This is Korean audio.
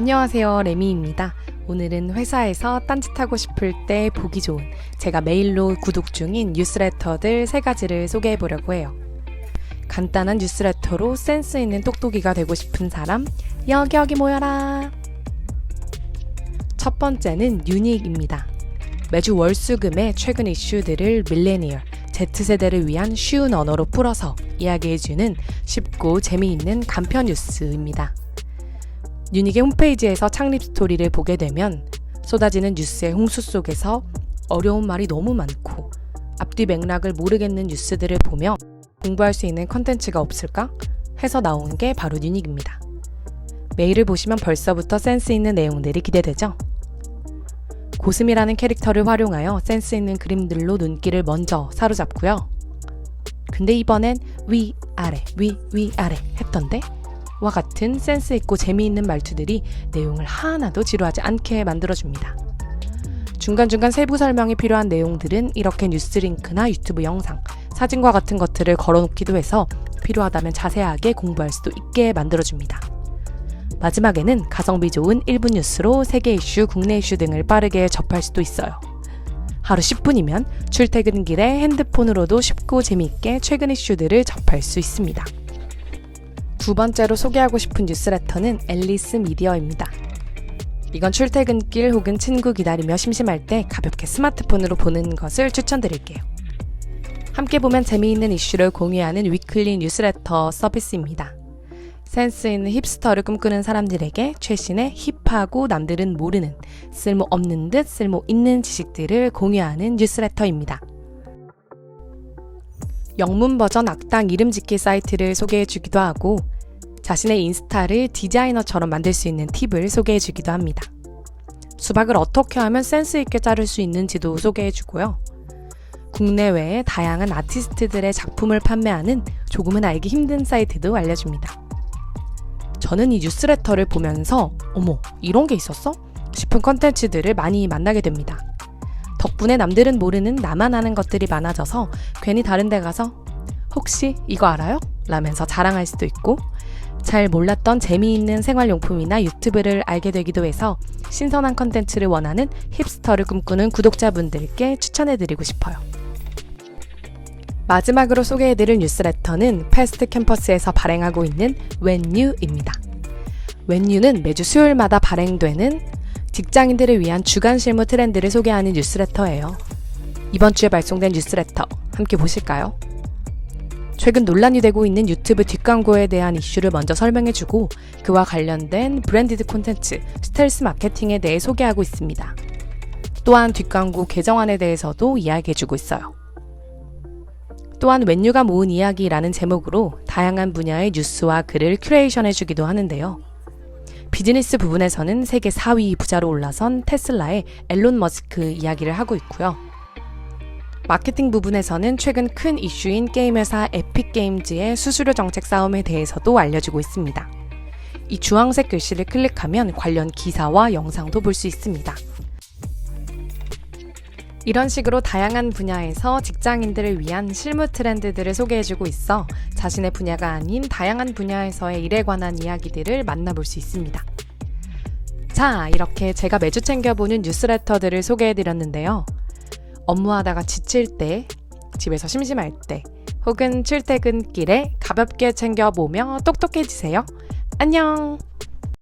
안녕하세요. 레미입니다. 오늘은 회사에서 딴짓하고 싶을 때 보기 좋은 제가 메일로 구독 중인 뉴스레터들 세 가지를 소개해 보려고 해요. 간단한 뉴스레터로 센스 있는 똑똑이가 되고 싶은 사람, 여기 여기 모여라! 첫 번째는 유닉입니다. 매주 월수금의 최근 이슈들을 밀레니얼, Z세대를 위한 쉬운 언어로 풀어서 이야기해주는 쉽고 재미있는 간편 뉴스입니다. 유닉의 홈페이지에서 창립 스토리를 보게 되면 쏟아지는 뉴스의 홍수 속에서 어려운 말이 너무 많고 앞뒤 맥락을 모르겠는 뉴스들을 보며 공부할 수 있는 컨텐츠가 없을까 해서 나온 게 바로 유닉입니다. 메일을 보시면 벌써부터 센스 있는 내용들이 기대되죠? 고슴이라는 캐릭터를 활용하여 센스 있는 그림들로 눈길을 먼저 사로잡고요. 근데 이번엔 위, 아래, 위, 위, 아래 했던데? 와 같은 센스 있고 재미있는 말투들이 내용을 하나도 지루하지 않게 만들어줍니다. 중간중간 세부 설명이 필요한 내용들은 이렇게 뉴스링크나 유튜브 영상, 사진과 같은 것들을 걸어놓기도 해서 필요하다면 자세하게 공부할 수도 있게 만들어줍니다. 마지막에는 가성비 좋은 1분 뉴스로 세계 이슈, 국내 이슈 등을 빠르게 접할 수도 있어요. 하루 10분이면 출퇴근 길에 핸드폰으로도 쉽고 재미있게 최근 이슈들을 접할 수 있습니다. 두 번째로 소개하고 싶은 뉴스레터는 앨리스 미디어입니다. 이건 출퇴근길 혹은 친구 기다리며 심심할 때 가볍게 스마트폰으로 보는 것을 추천드릴게요. 함께 보면 재미있는 이슈를 공유하는 위클리 뉴스레터 서비스입니다. 센스 있는 힙스터를 꿈꾸는 사람들에게 최신의 힙하고 남들은 모르는 쓸모 없는 듯 쓸모 있는 지식들을 공유하는 뉴스레터입니다. 영문 버전 악당 이름 짓기 사이트를 소개해 주기도 하고 자신의 인스타를 디자이너처럼 만들 수 있는 팁을 소개해 주기도 합니다. 수박을 어떻게 하면 센스 있게 자를 수 있는지도 소개해 주고요. 국내외의 다양한 아티스트들의 작품을 판매하는 조금은 알기 힘든 사이트도 알려줍니다. 저는 이 뉴스레터를 보면서 어머 이런 게 있었어? 싶은 컨텐츠들을 많이 만나게 됩니다. 덕분에 남들은 모르는 나만 아는 것들이 많아져서 괜히 다른 데 가서 혹시 이거 알아요? 라면서 자랑할 수도 있고 잘 몰랐던 재미있는 생활용품이나 유튜브를 알게 되기도 해서 신선한 컨텐츠를 원하는 힙스터를 꿈꾸는 구독자분들께 추천해드리고 싶어요. 마지막으로 소개해드릴 뉴스레터는 패스트 캠퍼스에서 발행하고 있는 웬뉴입니다. 웬뉴는 매주 수요일마다 발행되는 직장인들을 위한 주간 실무 트렌드를 소개하는 뉴스레터예요. 이번 주에 발송된 뉴스레터 함께 보실까요? 최근 논란이 되고 있는 유튜브 뒷광고에 대한 이슈를 먼저 설명해주고 그와 관련된 브랜디드 콘텐츠, 스텔스 마케팅에 대해 소개하고 있습니다. 또한 뒷광고 개정안에 대해서도 이야기해주고 있어요. 또한 웬유가 모은 이야기라는 제목으로 다양한 분야의 뉴스와 글을 큐레이션해주기도 하는데요. 비즈니스 부분에서는 세계 4위 부자로 올라선 테슬라의 앨론 머스크 이야기를 하고 있고요. 마케팅 부분에서는 최근 큰 이슈인 게임 회사 에픽게임즈의 수수료 정책 싸움에 대해서도 알려주고 있습니다. 이 주황색 글씨를 클릭하면 관련 기사와 영상도 볼 수 있습니다. 이런 식으로 다양한 분야에서 직장인들을 위한 실무 트렌드들을 소개해주고 있어 자신의 분야가 아닌 다양한 분야에서의 일에 관한 이야기들을 만나볼 수 있습니다. 자, 이렇게 제가 매주 챙겨보는 뉴스레터들을 소개해드렸는데요. 업무하다가 지칠 때, 집에서 심심할 때, 혹은 출퇴근길에 가볍게 챙겨보며 똑똑해지세요. 안녕!